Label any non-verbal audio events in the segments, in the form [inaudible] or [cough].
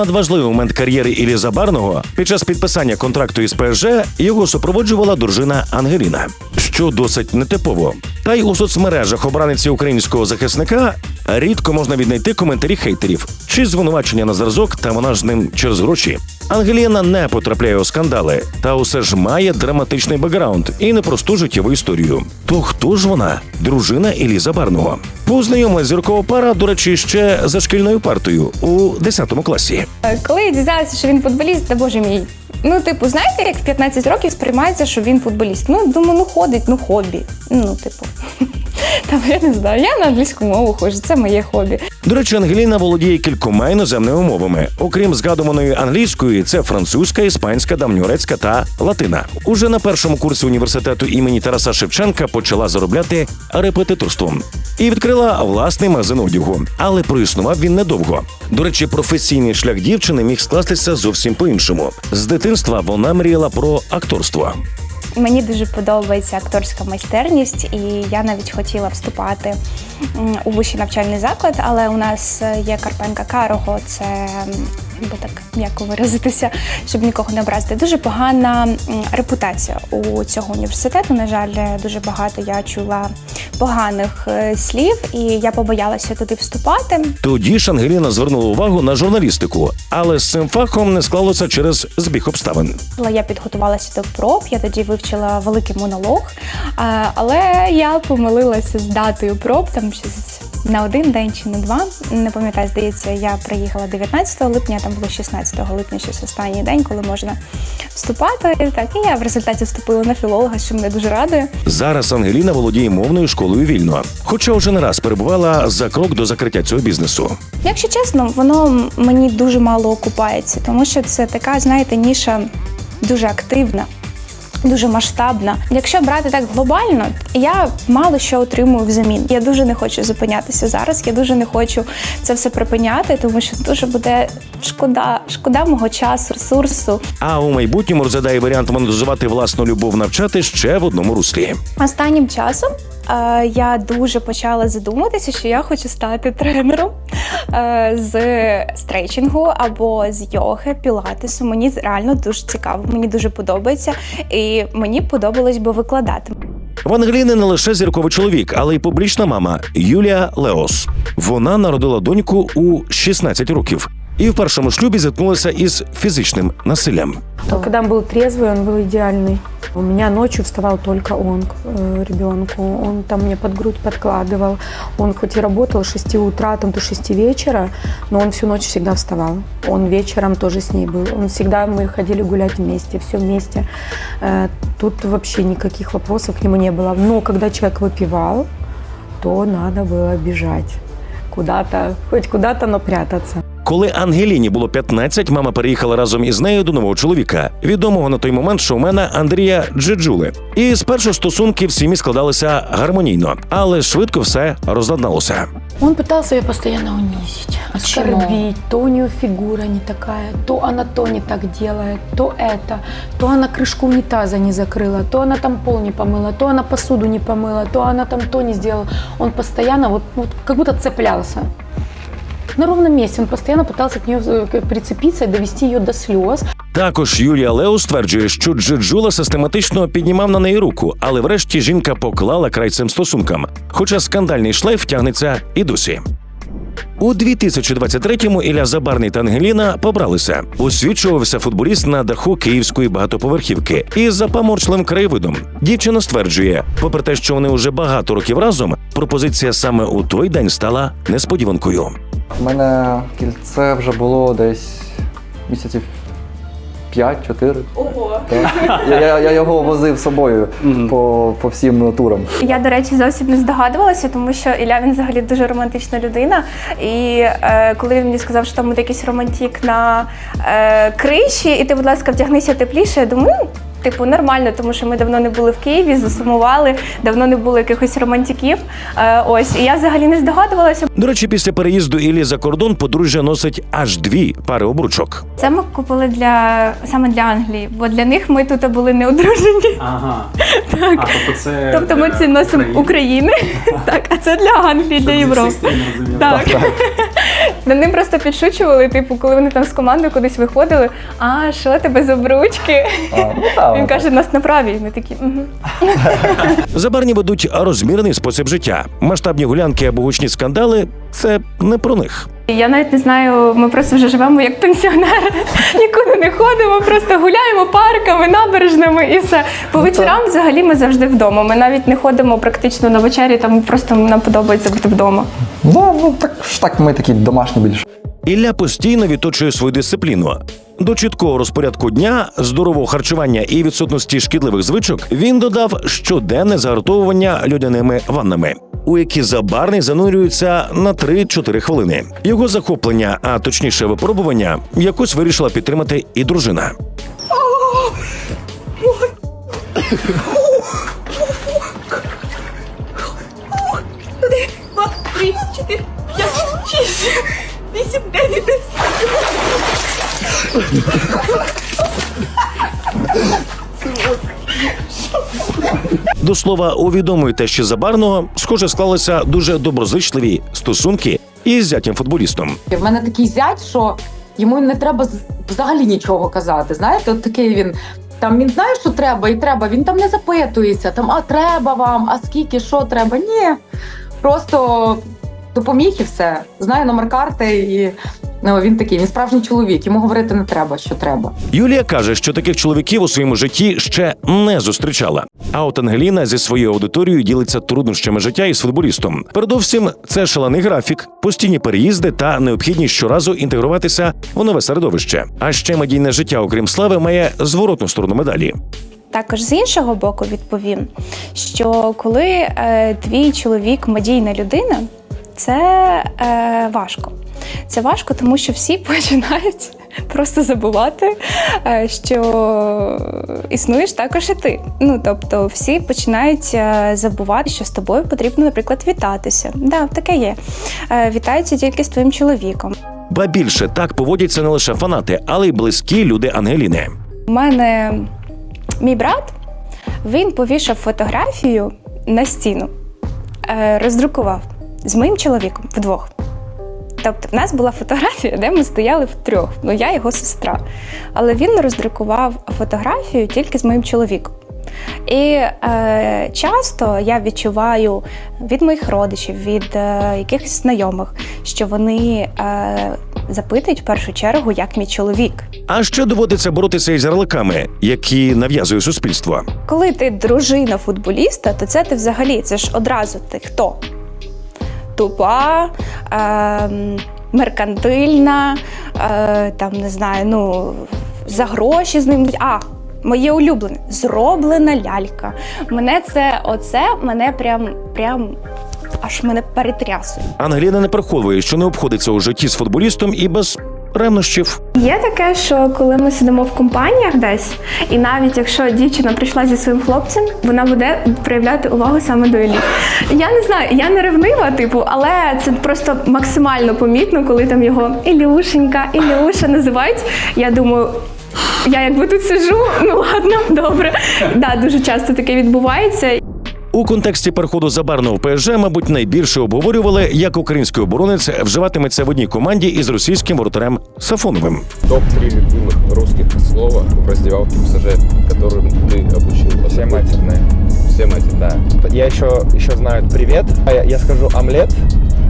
надважливий момент кар'єри Іліза Забарного під час підписання контракту із ПСЖ його супроводжувала дружина Ангеліна, що досить нетипово. Та й у соцмережах обраниці українського захисника рідко можна віднайти коментарі хейтерів чи звинувачення на зразок, та вона ж ним через гроші. Ангеліна не потрапляє у скандали, та усе ж має драматичний бекграунд і непросту життєву історію. То хто ж вона? Дружина Іллі Забарного. Познайомилась зіркова пара, до речі, ще за шкільною партою у 10 класі. Коли я дізналася, що він футболіст, та боже мій. Ну, типу, знаєте, як в 15 років сприймається, що він футболіст. Ну, думаю, ну ходить, ну хобі. Ну, типу. Там я не знаю, я на англійську мову ходжу, це моє хобі. До речі, Ангеліна володіє кількома іноземними мовами. Окрім згадуваної англійської, це французька, іспанська, давньорецька та латина. Уже на першому курсі університету імені Тараса Шевченка почала заробляти репетиторством і відкрила власний магазин одягу. Але проіснував він недовго. До речі, професійний шлях дівчини міг скластися зовсім по-іншому. З дитинства вона мріяла про акторство. Мені дуже подобається акторська майстерність, і я навіть хотіла вступати у вищий навчальний заклад, але у нас е, є Карпенка Карого, це бо так м'яко виразитися, щоб нікого не образити. Дуже погана репутація у цього університету. На жаль, дуже багато я чула поганих е, слів, і я побоялася туди вступати. Тоді ж Ангеліна звернула увагу на журналістику, але з цим фахом не склалося через збіг обставин. Я підготувалася до проб, я тоді вивчила великий монолог, але я помилилася з датою проб, там щось на один день чи на два. Не пам'ятаю, здається, я приїхала 19 липня, там було 16 липня, щось останній день, коли можна вступати. І так, і я в результаті вступила на філолога, що мене дуже радує. Зараз Ангеліна володіє мовною школою вільно, хоча вже не раз перебувала за крок до закриття цього бізнесу. Якщо чесно, воно мені дуже мало окупається, тому що це така, знаєте, ніша дуже активна. Дуже масштабна. Якщо брати так глобально, я мало що отримую взамін. Я дуже не хочу зупинятися зараз. Я дуже не хочу це все припиняти, тому що дуже буде шкода, шкода мого часу, ресурсу. А у майбутньому розглядає варіант монетизувати власну любов навчати ще в одному руслі. Останнім часом я дуже почала задуматися, що я хочу стати тренером е, з стрейчингу або з йоги, пілатесу. Мені реально дуже цікаво, мені дуже подобається, і мені подобалось би викладати. В Ангеліни не лише зірковий чоловік, але й публічна мама Юлія Леос. Вона народила доньку у 16 років і в першому шлюбі зіткнулася із фізичним насиллям. Когда он был трезвый, он был идеальный. У меня ночью вставал только он к э, ребенку. Он там мне под грудь подкладывал. Он хоть и работал с 6 утра там, до 6 вечера, но он всю ночь всегда вставал. Он вечером тоже с ней был. Он всегда, мы ходили гулять вместе, все вместе. Э, Тут вообще никаких вопросов к нему не было. Но когда человек выпивал, то надо было бежать куда-то, хоть куда-то, но прятаться. Коли Ангеліні було 15, мама переїхала разом із нею до нового чоловіка, відомого на той момент шоумена Андрія Джеджули. І спершу стосунки в сім'ї складалися гармонійно, але швидко все розладналося. Он пытался ее постоянно унизить. оскорбить, то у нее фигура не такая, то она то не так делает, то это, то она крышку унитаза не закрыла, то она там пол не помыла, то она посуду не помыла, то она там то не сделала. Он постоянно вот, вот как будто цеплялся. На ровном месте он постоянно пытался к нее прицепиться и довести ее до слез. Також Юлія Лео стверджує, що Джиджула систематично піднімав на неї руку, але врешті жінка поклала край цим стосункам. Хоча скандальний шлейф тягнеться і досі. У 2023-му Ілля Забарний та Ангеліна побралися. Освічувався футболіст на даху київської багатоповерхівки із запаморчливим краєвидом. Дівчина стверджує, попри те, що вони вже багато років разом, пропозиція саме у той день стала несподіванкою. У мене кільце вже було десь місяців 5-4. Ого! Я, я, я його возив з собою по, по всім турам. Я, до речі, зовсім не здогадувалася, тому що Ілля він взагалі дуже романтична людина. І е, коли він мені сказав, що там буде якийсь романтик на е, криші, і ти, будь ласка, вдягнися тепліше, я думаю. «М, Типу, нормально, тому що ми давно не були в Києві, засумували, давно не було якихось романтиків. Е, ось, і я взагалі не здогадувалася. До речі, після переїзду Іллі за кордон подружжя носить аж дві пари обручок. Це ми купили для саме для Англії, бо для них ми тут були не одружені. Ага. [laughs] Так. А, тобто це Тобто ми для це носимо України, [laughs] так, а це для Англії, для Європи. розуміли. Так. [laughs] Над ним просто підшучували, типу, коли вони там з командою кудись виходили. А що тебе за бручки? А, ну, Він каже, нас на правій. Ми такі. Угу. [laughs] Забарні ведуть розмірений спосіб життя. Масштабні гулянки або гучні скандали це не про них. Я навіть не знаю, ми просто вже живемо як пенсіонери. [laughs] Нікуди не ходимо, просто гуляємо парками, набережними і все. По вечорам взагалі ми завжди вдома. Ми навіть не ходимо практично на вечері, там просто нам подобається бути вдома. Да, ну так ж так ми такі домашні більше. Ілля постійно відточує свою дисципліну. До чіткого розпорядку дня, здорового харчування і відсутності шкідливих звичок він додав щоденне загартовування людяними ваннами, у які забарний занурюється на 3-4 хвилини. Його захоплення, а точніше випробування, якось вирішила підтримати і дружина. До слова, у відомої тещі забарного, схоже, склалися дуже доброзичливі стосунки із зятям футболістом. В мене такий зять, що йому не треба взагалі нічого казати. Знаєте, от такий він. Там він знає, що треба, і треба. Він там не запитується, там а треба вам, а скільки, що треба. Ні. Просто допоміг і все. Знає номер карти, і ну, він такий, він справжній чоловік. Йому говорити не треба, що треба. Юлія каже, що таких чоловіків у своєму житті ще не зустрічала. А от Ангеліна зі своєю аудиторією ділиться труднощами життя із футболістом. Передовсім, це шалений графік, постійні переїзди та необхідність щоразу інтегруватися у нове середовище. А ще медійне життя, окрім слави, має зворотну сторону медалі. Також з іншого боку відповім, що коли е, твій чоловік медійна людина, це е, важко. Це важко, тому що всі [laughs] починають просто забувати, е, що існуєш також і ти. Ну тобто, всі починають е, забувати, що з тобою потрібно, наприклад, вітатися. Да, таке є. Е, Вітаються тільки з твоїм чоловіком. Ба більше так поводяться не лише фанати, але й близькі люди Ангеліни. У мене мій брат він повішав фотографію на стіну, роздрукував з моїм чоловіком вдвох. Тобто, в нас була фотографія, де ми стояли втрьох. Ну, я його сестра. Але він роздрукував фотографію тільки з моїм чоловіком. І е, часто я відчуваю від моїх родичів, від е, якихось знайомих, що вони е, запитують в першу чергу, як мій чоловік. А ще доводиться боротися із ярликами, які нав'язує суспільство. Коли ти дружина футболіста, то це ти взагалі це ж одразу ти хто? Тупа, е, меркантильна, е, там не знаю, ну за гроші з ним. А, моє улюблене зроблена лялька. Мене це, оце мене прям, прям аж мене перетрясує. Ангеліна не приховує, що не обходиться у житті з футболістом і без ревнощів. Є таке, що коли ми сидимо в компаніях десь, і навіть якщо дівчина прийшла зі своїм хлопцем, вона буде проявляти увагу саме до еліт. Я не знаю, я не ревнива, типу, але це просто максимально помітно, коли там його Ілюшенька, Ілюша називають. Я думаю. Я якби тут сижу, ну ладно, добре. Да, дуже часто таке відбувається У контексті переходу Забарного в ПСЖ, мабуть, найбільше обговорювали, як український оборонець вживатиметься в одній команді із російським воротарем Сафоновим. Топ-3 любимых русских слова в раздевалке ПСЖ, которым ты обучил. Все матерные. Все мать, да. Я еще, еще знаю привет, а я, я скажу омлет,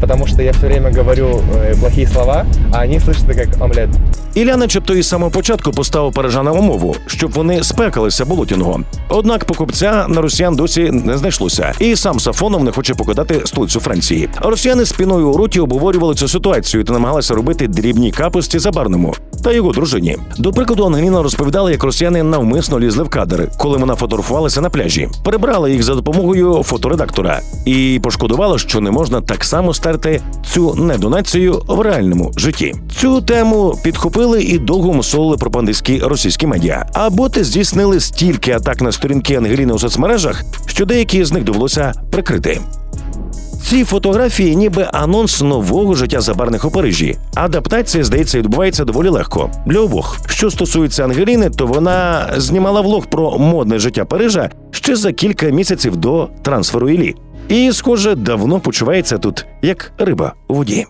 потому что я все время говорю э, плохие слова, а они слышат это как омлет. Ілля, начебто, із самого початку поставив парижанам умову, щоб вони спекалися болотіного. Однак покупця на росіян досі не знайшлося, і сам Сафонов не хоче покидати столицю Франції. А Росіяни спіною у роті обговорювали цю ситуацію та намагалися робити дрібні капості забарному та його дружині. До прикладу, Ангеліна розповідала, як росіяни навмисно лізли в кадр, коли вона фотографувалася на пляжі. Перебрала їх за допомогою фоторедактора і пошкодувала, що не можна так само стерти цю недонацію в реальному житті. Цю тему підхопили і довго мусолили пропагандистські російські медіа. А боти здійснили стільки атак на сторінки Ангеліни у соцмережах, що деякі з них довелося прикрити. Ці фотографії ніби анонс нового життя забарних у Парижі. Адаптація, здається, відбувається доволі легко для обох. Що стосується Ангеліни, то вона знімала влог про модне життя Парижа ще за кілька місяців до трансферу Ілі. І, схоже, давно почувається тут як риба у воді.